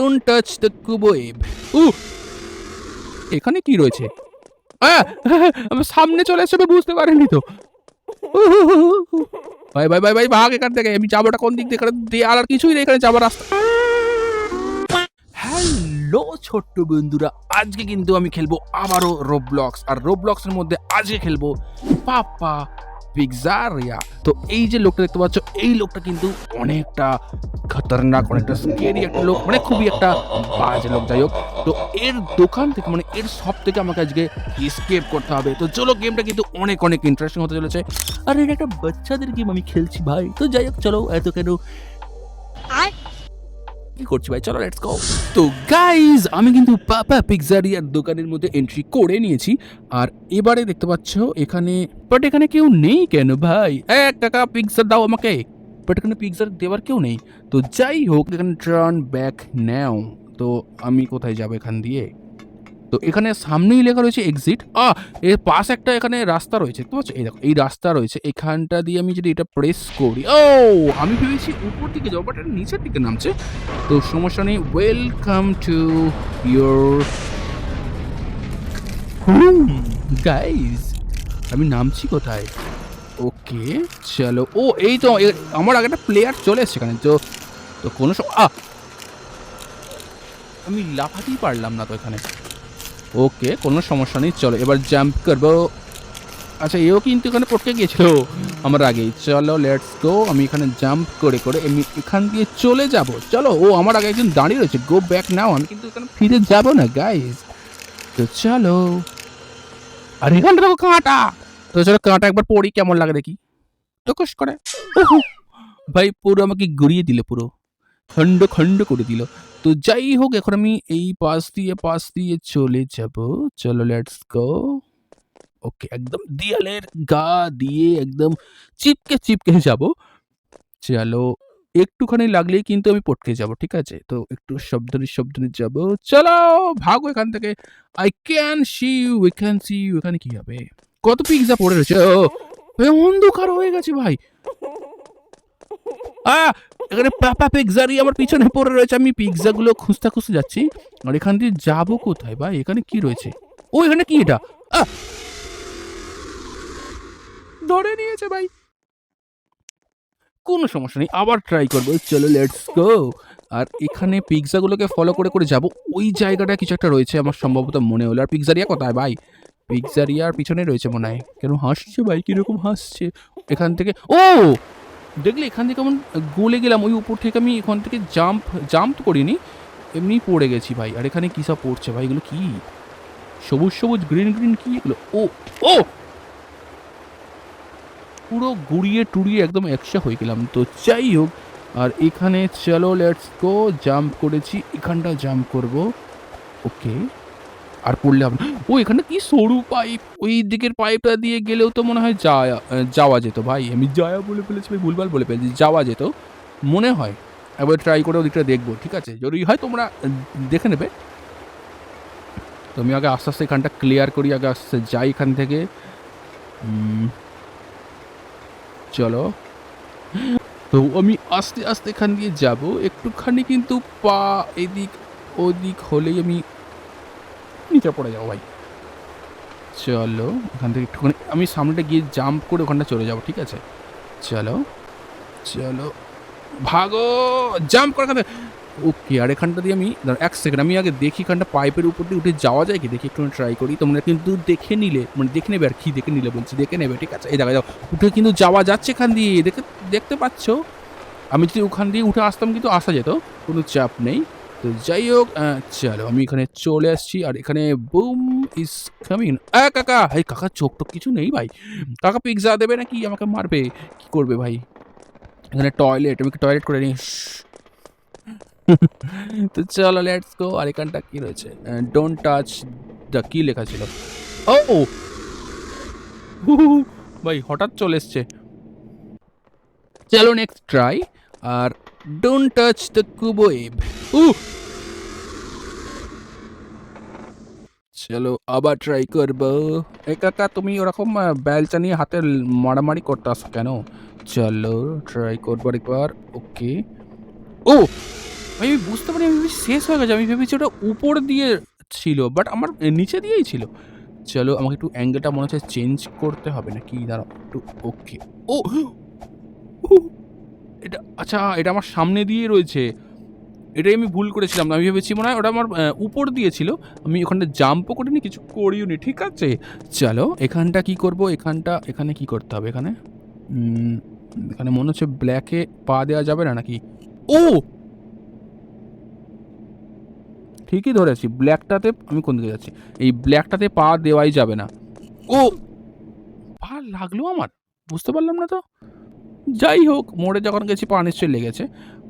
Don't touch the কুবোয়েব উ এখানে কি রয়েছে? আমার সামনে চলে এসে আমি বুঝতে পারিনি তো। ভাই ভাই ভাই ভাই, ভাগ এখান থেকে। আমি যাবোটা কোন দিক দিয়ে? দেয়াল আর কিছুই নেই এখানে যাবার রাস্তা। হ্যালো ছোট্ট বন্ধুরা, আজকে কিন্তু আমি খেলব আবারও রোবলক্স আর রোবলক্সের মধ্যে আজকে খেলব পাপা পিকজারিয়া তো এই যে লোকটা দেখতে পাচ্ছ, এই লোকটা কিন্তু অনেকটা খতরনাক, অনেকটা স্কেরি একটা লোক মানে খুবই একটা বাজে লোক, যাই হোক। তো এর দোকান থেকে মানে এর সব থেকে আমাকে আজকে স্কেপ করতে হবে। তো চলো গেমটা কিন্তু অনেক অনেক ইন্টারেস্টিং হতে চলেছে। আর এটা একটা বাচ্চাদের গেম আমি খেলছি ভাই। তো যাই হোক, চলো, এত কেন? কি করছি ভাই? চলো লেটস গো তো গাইজ আমি কিন্তু পাপা পিৎজারিয়ার দোকানের মধ্যে এন্ট্রি করে নিয়েছি। আর এবারে দেখতে পাচ্ছ, এখানে বাট এখানে কেউ নেই কেন ভাই? এক টাকা পিৎজা দাও আমাকে। বাট এখানে পিৎজা দেওয়ার কেউ নেই। তো যাই হোক, এখানে টার্ন ব্যাক নাও তো আমি কোথায় যাব এখান দিয়ে? তো এখানে সামনেই লেখা রয়েছে এক্সিট আ এর পাশ একটা এখানে রাস্তা রয়েছে তো এই দেখো, এই রাস্তা রয়েছে। এখানটা দিয়ে আমি যদি এটা প্রেস করি, ও, আমি ভেবেছি উপর দিকে যাব বাট এটা নিচের দিকে নামছে। তো সমস্যা নেই ওয়েলকাম টু ইয়োর গাইজ আমি নামছি কোথায়? ওকে চলো, ও, এই তো আমার আগে একটা প্লেয়ার চলে এসছে এখানে, তো তো কোনো আমি লাফাতেই পারলাম না তো এখানে। ওকে, কোনো সমস্যা নেই, চলো, এবার জাম্প করব। আচ্ছা এও কিন্তু এখানে পড়তে গিয়েছিল। আমার আগেই। চলো লেটস গো আমি এখানে জাম্প করে করে আমি এখান দিয়ে চলে যাব। চলো, ও আমার আগে একজন দাঁড়িয়ে রয়েছে। গো ব্যাক নাও আমি কিন্তু এখানে ফিরে যাব না গাইস তো চলো। আর এখানটা দেখো কাঁটা। তো চলো, কাঁটা একবার পড়ি, কেমন লাগে দেখি। টকস করে। ভাই, পুরো আমাকে ঘুরিয়ে দিলে পুরো। খণ্ড খণ্ড করে দিল। তো যাই হোক, এখন আমি এই পাশ দিয়ে পাশ দিয়ে চলে যাব। চলো লেটস গো ওকে একদম দেয়ালের গা দিয়ে একদম চিপকে চিপকে যাব। চলো, একটুখানি লাগলেই কিন্তু আমি পটকে যাব, ঠিক আছে? তো একটু শব্দনি শব্দনি যাব। চলো, ভাগো এখান থেকে। I can see you we can see you এখানে কি হবে? কত পিৎজা পড়ে রয়েছে? অন্ধকার হয়ে গেছে ভাই। আ এখানে পাপা পিৎজারি আমার পিছনে পড়ে রয়েছে। আমি পিৎজাগুলো খুঁজতে খুঁজতে যাচ্ছি। আর এখান দিয়ে যাব কোথায় ভাই? এখানে কি রয়েছে? ও, এখানে কি এটা? আহ! ধরে নিয়েছে ভাই। কোনো সমস্যা নেই, আবার ট্রাই করব। চলো লেটস গো আর এখানে পিৎজাগুলোকে ফলো করে করে যাব। ওই জায়গাটা কিছু একটা রয়েছে আমার সম্ভবত মনে হলো। আর পিৎজারিয়া কোথায় ভাই? পিৎজারিয়ার পিছনে রয়েছে মনে হয়। কেন হাসছে ভাই? কীরকম হাসছে? এখান থেকে ও! দেখলে এখান থেকে কেমন গলে গেলাম, ওই উপর থেকে আমি এখান থেকে জাম্প জাম্প করিনি, এমনি পড়ে গেছি ভাই। আর এখানে কী সব পড়ছে ভাই? এগুলো কি? সবুজ সবুজ গ্রিন গ্রিন কি? এগুলো, ও ও! পুরো গুড়িয়ে টুড়িয়ে একদম একশা হয়ে গেলাম। তো যাই হোক, আর এখানে চলো লেটস গো জাম্প করেছি এখানটা জাম্প করব। ওকে আর পড়লে হবে ও, এখানে কি সরু পাইপ? ওই দিকের পাইপটা দিয়ে গেলেও তো মনে হয় যাওয়া যাওয়া যেত। ভাই, আমি যাওয়া বলে ফেলেছি ভাই ভুলভাল বলে ফেলেছি, যাওয়া যেত। মনে হয়। একবার ট্রাই করে ওদিকটা দেখব, ঠিক আছে? যদি হয় তোমরা দেখে নেবে। তো আমি আগে আস্তে আস্তে এখানটা ক্লিয়ার করি, আগে আস্তে যাই এখান থেকে। চলো। তো আমি আস্তে আস্তে এখান দিয়ে যাব। একটুখানি কিন্তু পা এদিক ওদিক হলেই আমি নিচে পড়ে যাব ভাই। চলো ওখান থেকে একটুখানি, আমি সামনেটা গিয়ে জাম্প করে ওখানটা চলে যাব, ঠিক আছে? চলো চলো। ভাগো জাম্প করে এখানে। ওকে আর এখানটা দিয়ে আমি এক সেকেন্ড আমি আগে দেখি এখানটা পাইপের উপর দিয়ে উঠে যাওয়া যায় কি? দেখি একটু ট্রাই করি। তোমরা কিন্তু দেখে নিলে মানে দেখে নেবে আর কি দেখে নিলে বলছি, দেখে নেবে, ঠিক আছে? এই দেখা যাও উঠে কিন্তু যাওয়া যাচ্ছে এখান দিয়ে, দেখে, দেখতে পাচ্ছ? আমি যদি ওখান দিয়ে উঠে আসতাম কিন্তু আসা যেত, কোনো চাপ নেই। তো যাই হোক চলো আমি এখানে চলে আসছি, আর এখানে বুম ইজ কামিং কাকা, এই কাকা, চোখ তো কিছু নেই ভাই। কাকা পিৎজা দেবে নাকি? আমাকে মারবে। কি করবে ভাই? এখানে টয়লেট আমি টয়লেট করে নিই? তো চলো লেটস গো আর এখানটা কি রয়েছে? ডোন্ট টাচ দ্য কি লেখা ছিল। ও! ভাই, হঠাৎ চলে এসছে। চলো নেক্সট ট্রাই আর ডোন্ট টাচ দ্য কুবোয়েব উ চলো আবার ট্রাই করব এ কাকা তুমি ওরকম বেলচা নিয়ে হাতে মারামারি করতে আসো কেন চলো ট্রাই করব একবার ওকে ও আমি বুঝতে পারি আমি শেষ হয়ে গেছে আমি ভেবেছি ওটা উপর দিয়ে ছিল বাট আমার নিচে দিয়েই ছিল চলো আমাকে একটু অ্যাঙ্গেলটা মনে হচ্ছে চেঞ্জ করতে হবে নাকি দাঁড়াও একটু ওকে ও, এটা আচ্ছা এটা আমার সামনে দিয়ে রয়েছে। এটাই আমি ভুল করেছিলাম। আমি ভেবেছি মনে হয় ওটা আমার উপর দিয়েছিল। আমি ওখানটা জাম্পও করিনি, কিছু করিও নি ঠিক আছে? চলো, এখানটা কি করব? এখানটা, এখানে কি করতে হবে এখানে? এখানে মনে হচ্ছে ব্ল্যাকে পা দেওয়া যাবে না নাকি? ও! ঠিকই ধরেছি ব্ল্যাকটাতে আমি কোন দিকে যাচ্ছি? এই ব্ল্যাকটাতে পা দেওয়াই যাবে না। ও! পা লাগল আমার? বুঝতে পারলাম না তো? যাই হোক, মোড়ে যখন গেছি, পা নিশ্চয়ই লেগেছে।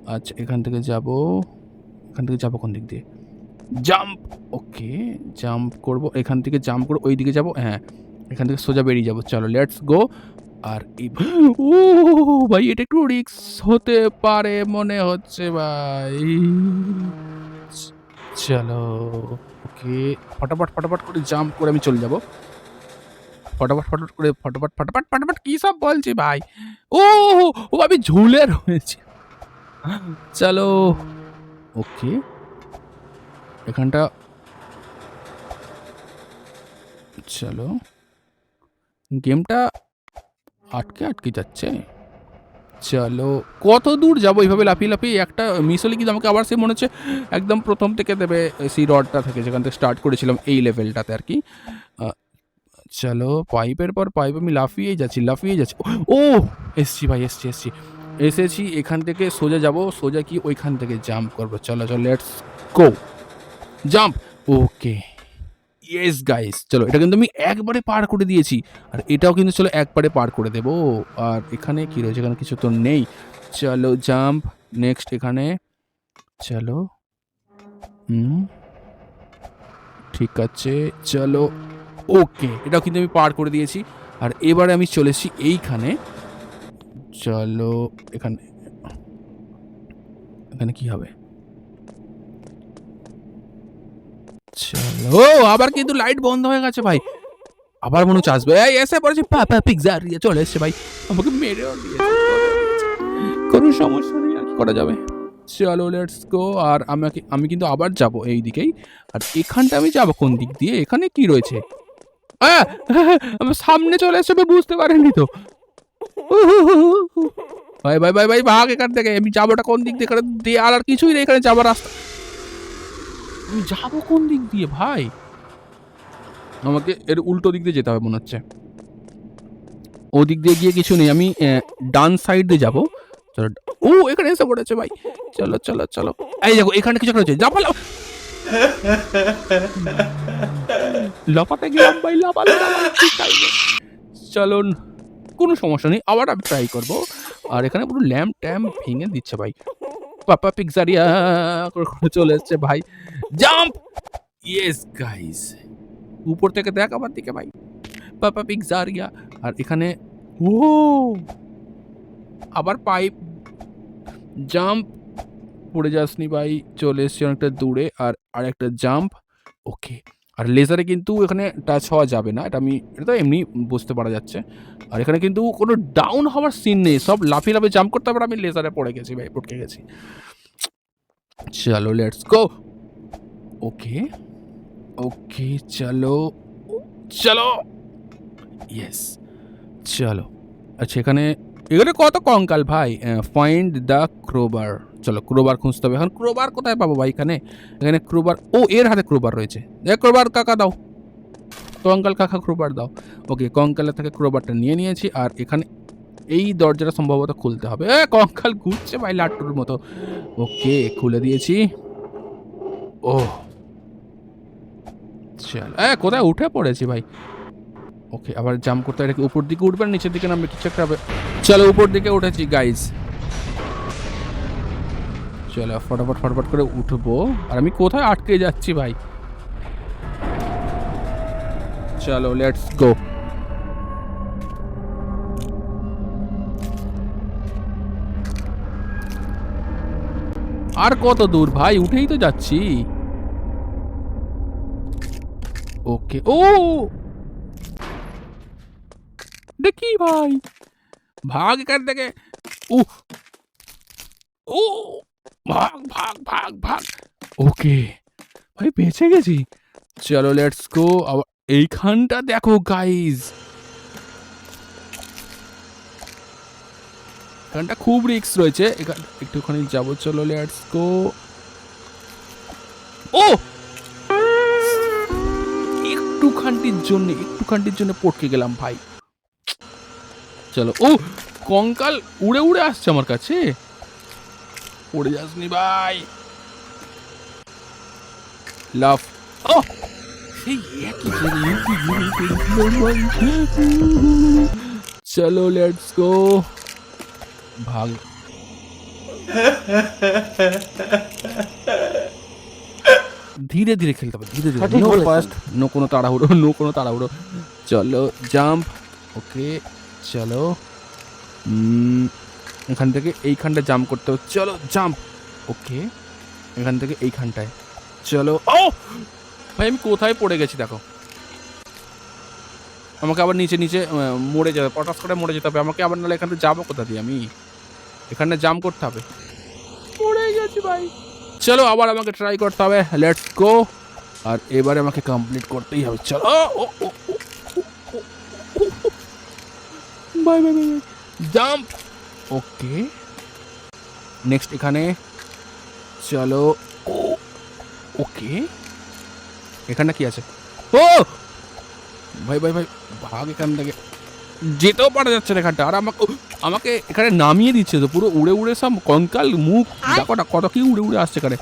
আচ্ছা এখান থেকে যাব। এখান থেকে যাব কোন দিক দিয়ে? জাম্প! ওকে, জাম্প করব। এখান থেকে জাম্প করে ওই দিকে যাব। হ্যাঁ এখান থেকে সোজা বেরিয়ে যাব। চলো, লেটস গো। আর ও ভাই, এটা একটু রিক্স হতে পারে, মনে হচ্ছে ভাই। চলো, ওকে, ফটাফট ফটাফট করে জাম্প করে আমি চলে যাব। ফটাফট ফটাফট করে, ফটাফট ফটাফট ফটাফট কী সব বলছি ভাই? ও ও আমি ঝুলে রয়েছি। চলো, ওকে। এখানটা চলো। গেমটা আটকে আটকে যাচ্ছে। চলো, কত দূর যাব? এইভাবে লাফিয়ে লাফিয়ে একটা মিস হলে কিন্তু আমাকে আবার সে মনে হচ্ছে? একদম প্রথম থেকে দেবে, সেই রডটা থেকে, যেখান থেকে স্টার্ট করেছিলাম, এই লেভেলটাতে আর কি। চলো পাইপের পর পাইপ আমি লাফিয়েই যাচ্ছি লাফিয়েই যাচ্ছি। ও, এসছি ভাই, এসছি এসছি। এসেছি, এখান থেকে সোজা যাব, সোজা কি ওইখান থেকে জাম্প করব। চলো চলো let's go jump okay yes guys চলো, এটা কিন্তু আমি একবারে পার করে দিয়েছি। আর এটাও কিন্তু চলো একবারে পার করে দেবো। আর এখানে কী রয়েছে? এখানে কিছু তো নেই। চলো জাম্প নেক্সট এখানে। চলো। হুম। ঠিক আছে। চলো। ওকে, এটাও কিন্তু আমি পার করে দিয়েছি। আর এবারে আমি চলে এসেছি এইখানে। চলো, এখানে এখানে কি হবে? চলো আবার কিন্তু লাইট বন্ধ হয়ে গেছে ভাই। আবার মনে হচ্ছে আসবে। এসে পড়েছে। পাপা পিৎজা দিয়ে চলে এসছে ভাই। আমাকে দিয়েছে। কোনো সমস্যা নেই, আর কি করা যাবে? চলো লেটস গো আর আমাকে, আমি কিন্তু আবার যাব এই দিকেই আর এখানটা আমি যাব কোন দিক দিয়ে? এখানে কি রয়েছে? আমার সামনে চলে এসে আমি বুঝতে পারিনি তো। ভাই ভাই ভাই ভাই, ভাগ এখান থেকে। আমি যাবোটা কোন দিক দিয়ে? এখানে দেয়াল আর কিছুই নেই, এখানে যাবার রাস্তা। আমি যাব কোন দিক দিয়ে, ভাই? আমাকে এর উল্টো দিক দিয়ে যেতে হবে, মনে হচ্ছে। ও দিক দিয়ে গিয়ে কিছু নেই, আমি ডান সাইড দিয়ে যাব। চলো, ও, এখানে এসে পড়েছে, ভাই। চলো চলো চলো। এই দেখো, এখানে কিছু একটা লাফা লাফা লাফাতে গেলাম ভাই লাফা লাফা, লাফা, ঠিক আছে। চলুন কোনো সমস্যা নেই আবার আমি ট্রাই করব। আর এখানে পুরো ল্যাম্প ট্যাম্প ভেঙে দিচ্ছে ভাই। পাপা পিকজারিয়া চলে এসছে ভাই। জাম্প ইয়েস গাইস উপর থেকে দেখ আমার দিকে ভাই। পাপা পিকজারিয়া আর এখানে ও! আবার পাইপ জাম্প পড়ে যাসনি ভাই চলে এসছি অনেকটা দূরে। আর আর একটা জাম্প ওকে আর লেজারে কিন্তু এখানে টাচ হওয়া যাবে না, এটা আমি, এটা তো এমনি বুঝতে পারা যাচ্ছে। আর এখানে কিন্তু কোনো ডাউন হওয়ার সিন নেই, সব লাফিয়ে লাফিয়ে জাম্প করতে হবে আমি লেজারে পড়ে গেছি ভাই পড়কে গেছি। চলো লেটস গো ওকে ওকে চলো চলো! ইয়েস চলো। আচ্ছা এখানে এখানে কত কঙ্কাল ভাই? ফাইন্ড দ্য ক্রোবার চলো ক্রোবার খুঁজতে হবে। এখন ক্রোবার কোথায় পাবো ভাই এখানে? এখানে ক্রোবার, ও, এর হাতে ক্রোবার রয়েছে। এ, ক্রোবার কাকা দাও। কঙ্কাল কাকা ক্রোবার দাও। ওকে, কঙ্কালের থেকে ক্রোবারটা নিয়ে নিয়েছি আর এখানে এই দরজাটা সম্ভবত খুলতে হবে। এ, কঙ্কাল ঘুরছে ভাই লাট্টুর মতো। ওকে, খুলে দিয়েছি। ও। চল। এ, কোথায় উঠে পড়েছি ভাই? ওকে, আবার জাম্প করতে, এটা কি উপর দিকে উঠবে নিচের দিকে নামবে? কিছু একটা হবে। চলো উপর দিকে উঠেছি গাইজ চলো, ফটাফট ফটাফট করে উঠবো। আর আমি কোথায় আটকে যাচ্ছি ভাই? চলো লেটস গো আর কত দূর ভাই? উঠেই তো যাচ্ছি। ওকে, ও! দেখি ভাই। ভাগ এখান থেকে। উহ! ও! ভাগ ভাগ ভাগ ভাগ। ওকে, ভাই, বেঁচে গেছি। চলো লেটস গো আবার এইখানটা দেখো গাইজ এখানটা খুব রিস্ক রয়েছে। এখান, একটুখানি যাব, চলো লেটস গো ও! একটুখানটির জন্য একটুখানটির জন্য পটকে গেলাম, ভাই। চলো, ও, কঙ্কাল উড়ে উড়ে আসছে আমার কাছে। পড়ে যাসনি ভাই। লাভ ও সেই একই চলো লেটস গো ভাগ ধীরে ধীরে খেলতে হবে ধীরে ধীরে। নো। ফাস্ট নো কোনো তাড়াহুড়ো নো কোনো তাড়াহুড়ো। চলো জাম্প ওকে চলো। এখান থেকে এইখানটা জাম্প করতে হবে চলো জাম্প ওকে এখান থেকে এইখানটায় চলো ও ভাই আমি কোথায় পড়ে গেছি দেখো আমাকে আবার নিচে নিচে মরে যাবে পটাস করে মরে যেতে হবে আমাকে আবার নাহলে এখান যাব কোথা দিয়ে আমি এখানে জাম্প করতে হবে পড়ে গেছি ভাই চলো আবার আমাকে ট্রাই করতে হবে লেটস গো আর এবারে আমাকে কমপ্লিট করতেই হবে চলো bye bye bye jump okay. Next এখানে চলো। ও ওকে। এখানে কি আছে? ও! ভাই ভাই ভাই ভাগ এখান থেকে। যেতেও পারা যাচ্ছে না এখানটা। আর আমাকে আমাকে এখানে নামিয়ে দিচ্ছে তো। পুরো উড়ে উড়ে সব কঙ্কাল মুখ না কত কি উড়ে উড়ে আসছে এখানে।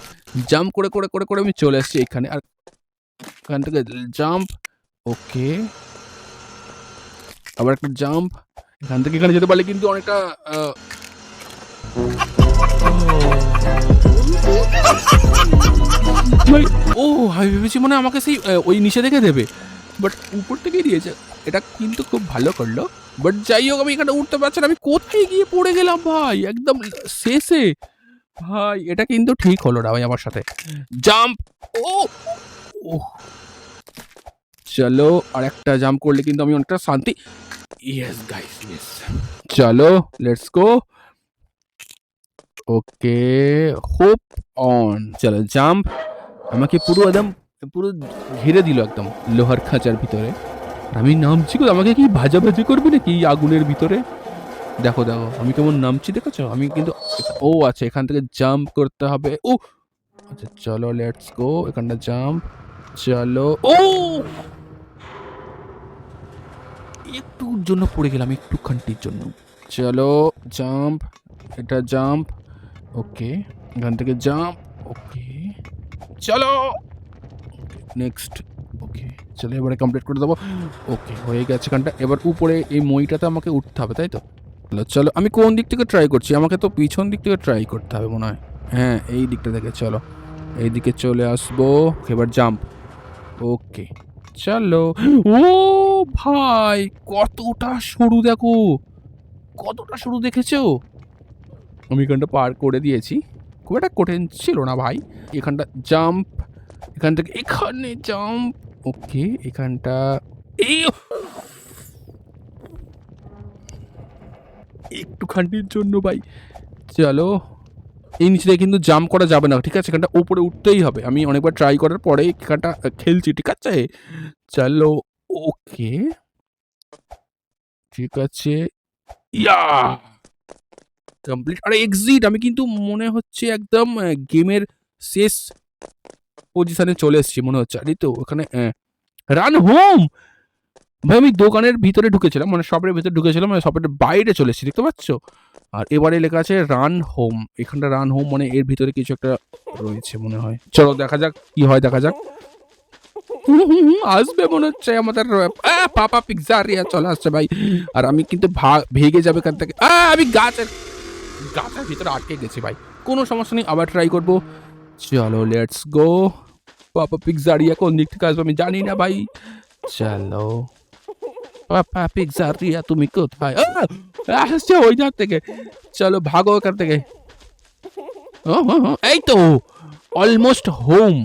জাম্প করে করে করে করে আমি চলে এসেছি এখানে। আর এখান থেকে জাম্প ওকে। আবার একটা জাম্প এখান থেকে এখানে যেতে পারলে কিন্তু অনেকটা ও, আমি ভেবেছি মানে আমাকে সেই ওই নিচে দেখে দেবে। বাট উপর থেকেই দিয়েছে। এটা কিন্তু খুব ভালো করল। বাট যাই হোক, আমি এখানে উঠতে পারছি না। আমি কোথায় গিয়ে পড়ে গেলাম, ভাই? একদম শেষে। ভাই, এটা কিন্তু ঠিক হলো না ভাই আমার সাথে। জাম্প ও ও চলো আর একটা জাম্প করলে কিন্তু আমি অনেকটা শান্তি। ইয়েস গাইস ইয়েস চলো let's go okay hop on চলো জাম্প আমাকে পুরো একদম, পুরো ঘিরে দিল একদম লোহার খাঁচার ভিতরে। আমি নামছি গো আমাকে কি ভাজা ভাজি করবে নাকি আগুনের ভিতরে? দেখো দেখো, আমি কেমন নামছি দেখেছ? আমি কিন্তু, ও আচ্ছা এখান থেকে জাম্প করতে হবে। ও আচ্ছা চলো লেটস গো এখানটা জাম্প চলো, ও! জন্য পড়ে গেলাম একটুখানটির জন্য। চলো জাম্প এটা জাম্প ওকে এখান থেকে জাম্প ওকে চলো নেক্সট ওকে চলো এবারে কমপ্লিট করে দেবো ওকে হয়ে গেছে এখানটা এবার উপরে এই মইটাতে আমাকে উঠতে হবে তাই তো? চলো, আমি কোন দিক থেকে ট্রাই করছি? আমাকে তো পিছন দিক থেকে ট্রাই করতে হবে মনে হয়। হ্যাঁ এই দিকটা থেকে চলো এই দিকে চলে আসব এবার জাম্প ওকে চলো ও ভাই, কতটা সরু দেখো। কতটা সরু দেখেছ? আমি এখানটা পার করে দিয়েছি। খুব একটা কঠিন ছিল না ভাই। এখানটা জাম্প এখান থেকে এখানে জাম্প ওকে এখানটা এই একটুখানির জন্য ভাই। চলো। এই নিচে দিয়ে কিন্তু জাম্প করা যাবে না, ঠিক আছে? এখানটা উপরে উঠতেই হবে। আমি অনেকবার ট্রাই করার পরে এখানটা খেলছি, ঠিক আছে? চলো, ওকে। ঠিক আছে। ইয়া! কমপ্লিট আরে এক্সিট আমি কিন্তু মনে হচ্ছে একদম গেমের শেষ পজিশনে চলে এসেছি, মনে হচ্ছে। আরে তো, ওখানে রান হোম ভাই, আমি দোকানের ভিতরে ঢুকেছিলাম মানে শপের ভিতরে ঢুকেছিলাম মানে শপের বাইরে চলে এসেছি, দেখতে পাচ্ছ? আর এবারে লেখা আছে রান হোম এখানটা রান হোম মানে এর ভিতরে কিছু একটা রয়েছে মনে হয়। চলো দেখা যাক, কি হয় দেখা যাক। আসবে মনে হচ্ছে আমাদের পাপা পিৎজারিয়া চলে আসছে ভাই। আর আমি কিন্তু ভেগে যাবে এখান থেকে। আমি গাছের গাছের ভিতরে আটকে গেছি ভাই। কোনো সমস্যা নেই, আবার ট্রাই করব। চলো লেটস গো পাপা পিৎজারিয়া কোন দিক থেকে আসবে আমি জানি না ভাই। চলো। পাপা পিৎজারিয়া তুমি কোথায়? আসছে ওই ধার থেকে। চলো ভাগো এখান থেকে। এই তো অলমোস্ট হোম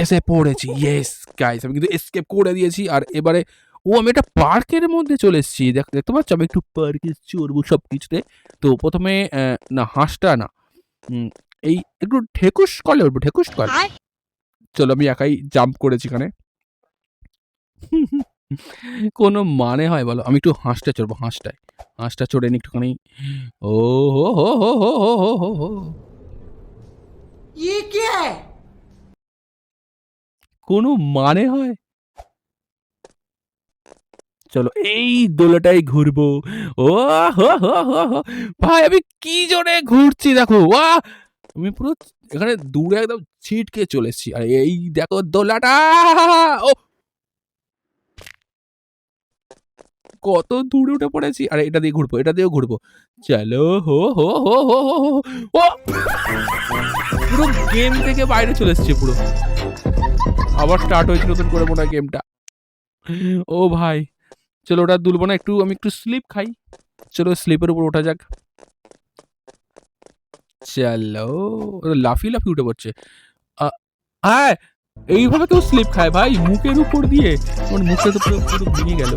এসে পড়েছি। ইয়েস গাইস আমি কিন্তু এসকেপ করে দিয়েছি। আর এবারে ও আমি একটা পার্কের মধ্যে চলে এসেছি। দেখ দেখতে পাচ্ছ? আমি একটু পার্কে চড়বো সব কিছুতে তো প্রথমে না হাঁসটা না। এই একটু ঠেকুস করলে উঠবো ঠেকুস কর চলো আমি একাই জাম্প করেছি এখানে। কোনো মানে হয় বলো? আমি একটু হাঁসটা চড়বো হাঁসটায়। হাঁসটা চড়ে নি একটুখানি। ও হো হো হো হো হো হো হো হো। ইয়ে কোনো মানে হয়? চলো এই দোলাটাই ঘুরবো। ও হো হো হো ভাই আমি কি জোরে ঘুরছি দেখো? ওয়া আমি পুরো এখানে দূরে একদম ছিটকে চলেছি। আর এই দেখো দোলাটা! ও কত দূরে উঠে পড়েছি। আরে, এটা দিয়ে ঘুরবো, এটা দিয়েও ঘুরবো। চলো, হো হো হো হো হো হো ও! পুরো গেম থেকে বাইরে চলে এসেছি পুরো। আবার স্টার্ট হয়েছে নতুন করে মনে হয় গেমটা ও ভাই, চলো ওটা দুলবো না, একটু আমি একটু স্লিপ খাই। চলো স্লিপের উপর ওঠা যাক। চলো লাফি লাফিয়ে উঠে পড়ছে। হ্যাঁ এইভাবে কেউ স্লিপ খায় ভাই, মুখের উপর দিয়ে। আমার মুখের তো পুরো পুরো ভেঙে গেল।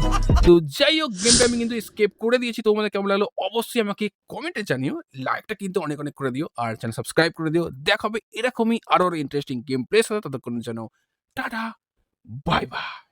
তো যাই হোক গেমটা আমি কিন্তু স্কেপ করে দিয়েছি। তোমাদের কেমন লাগল? অবশ্যই আমাকে কমেন্টে জানিও। লাইকটা কিন্তু অনেক অনেক করে দিও। আর চ্যানেল সাবস্ক্রাইব করে দিও। দেখা হবে এরকমই আরও ইন্টারেস্টিং গেম প্লেস হবে ততক্ষণ যেন টাটা বাই বাই